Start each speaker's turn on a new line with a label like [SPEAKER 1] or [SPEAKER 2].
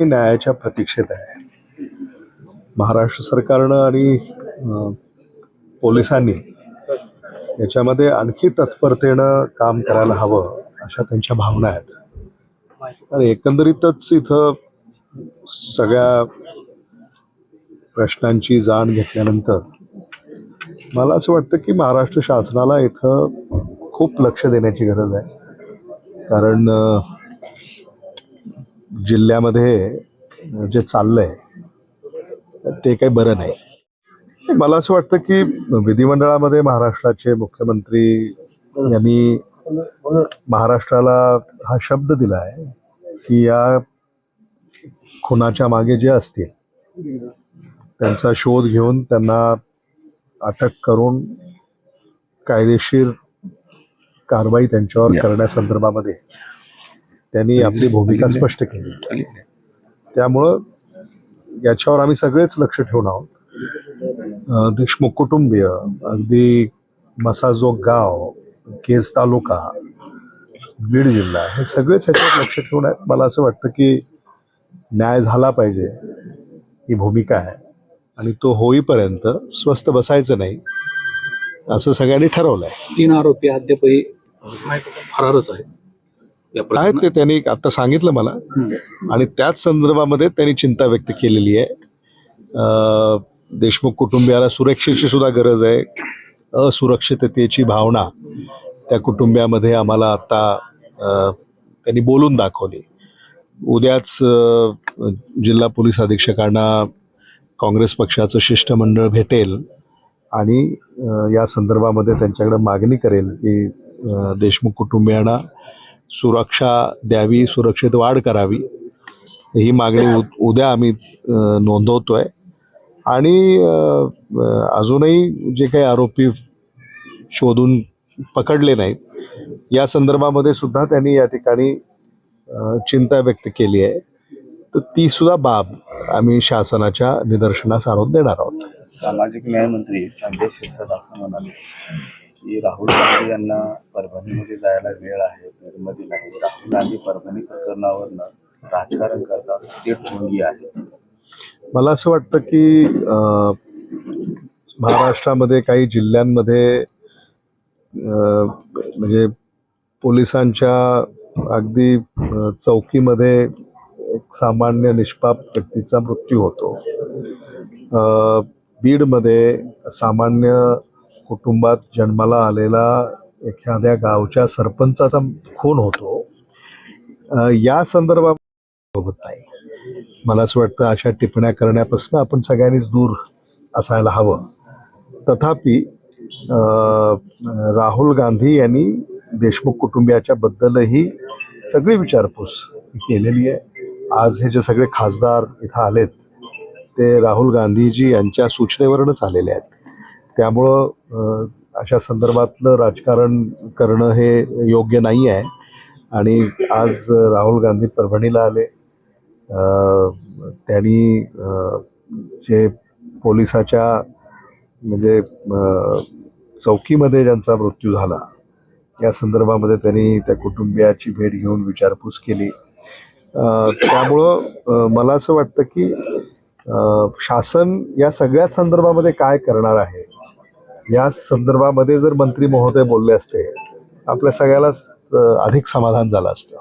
[SPEAKER 1] न्यायाच्या प्रतीक्षेत आहे. महाराष्ट्र सरकारनं आणि पोलिसांनी याच्यामध्ये आणखी तत्परतेनं काम करायला हवं अशा त्यांच्या भावना आहेत. आणि एकंदरीतच इथं सगळ्या प्रश्नांची जाण घेतल्यानंतर मला असं वाटतं की महाराष्ट्र शासनाला इथं खूप लक्ष देण्याची गरज आहे. कारण जिल्ह्यामध्ये जे चाललंय ते काही बरं नाही. मला असं वाटतं की विधिमंडळामध्ये महाराष्ट्राचे मुख्यमंत्री यांनी महाराष्ट्राला हा शब्द दिला आहे की या खुनाच्या मागे जे असतील त्यांचा शोध घेऊन त्यांना अटक करून कायदेशीर कारवाई त्यांच्यावर करण्यासंदर्भामध्ये त्यांनी आपली भूमिका स्पष्ट केली. त्यामुळं याच्यावर आम्ही सगळेच लक्ष ठेवून आहोत. देशमुख कुटुंबीय अगदी मसाजोग गाव केज तालुका बीड जिल्हा हे सगळेच याच्यावर लक्ष ठेवून आहेत. मला असं वाटतं की न्याय झाला पाहिजे ही भूमिका आहे. आणि तो होईपर्यंत स्वस्त बसायचं नाही असं सगळ्यांनी ठरवलं आहे
[SPEAKER 2] तीन आरोपी अद्यापही फरारच आहेत.
[SPEAKER 1] आहेत ते त्यांनी आता सांगितलं मला. आणि त्याच संदर्भामध्ये त्यांनी चिंता व्यक्त केलेली आहे. देशमुख कुटुंबियाला सुरक्षेची सुद्धा गरज आहे. असुरक्षिततेची भावना त्या कुटुंबियामध्ये आम्हाला आता त्यांनी बोलून दाखवली. उद्याच जिल्हा पोलीस अधीक्षकांना काँग्रेस पक्षाचं शिष्टमंडळ भेटेल आणि या संदर्भामध्ये त्यांच्याकडे मागणी करेल की देशमुख कुटुंबियांना सुरक्षा द्यावी सुरक्षित वाढ करावी ही मागणी उ उद्या आम्ही नोंदवतो आहे आणि अजूनही जे काही आरोपी शोधून पकडले नाहीत या संदर्भामध्ये सुद्धा त्यांनी या ठिकाणी चिंता व्यक्त केली आहे. तर ती सुद्धा बाब आम्ही शासनाच्या निदर्शनास आणून देणार आहोत.
[SPEAKER 3] सामाजिक न्याय मंत्री संजय शिरसाट असं म्हणाले. की राहुल गांधी यांना परभणीमध्ये जायला वेळ आहे निर्मती नाही. राहुल गांधी परभणी प्रकरणावरनं राजकारण करतात ते ठोंगी आहे
[SPEAKER 1] मला असं वाटतं की महाराष्ट्रामध्ये काही जिल्ह्यांमध्ये म्हणजे पोलिसांच्या अगदी चौकीमध्ये एक सामान्य निष्पाप व्यक्तीचा मृत्यू होतो. बीडमध्ये सामान्य कुटुंबात जन्माला आलेला एखाद्या गावच्या सरपंचाचा खून होतो. या संदर्भात सोबत नाही. मला असं वाटतं अशा टिप्पण्या करण्यापासून आपण सगळ्यांनीच दूर असायला हवं. तथापि राहुल गांधी यांनी देशमुख कुटुंबियाच्या बद्दलही सगळी विचारपूस केलेली आहे. आज हे जे सगळे खासदार इथं आलेत ते राहुल गांधीजी यांच्या सूचनेवरूनच आलेले आहेत. त्यामुळं अशा संदर्भातलं राजकारण करणं हे योग्य नाही आहे आणि आज राहुल गांधी परभणीला आले. त्यांनी जे पोलिसाच्या म्हणजे चौकीमध्ये ज्यांचा मृत्यू झाला या संदर्भामध्ये त्यांनी त्या कुटुंबियाची भेट घेऊन विचारपूस केली. त्यामुळं मला असं वाटतं की शासन या सगळ्या संदर्भामध्ये काय करणार आहे या संदर्भामध्ये जर मंत्री महोदय बोलले असते आपल्या सगळ्यालाच अधिक समाधान झालं असतं.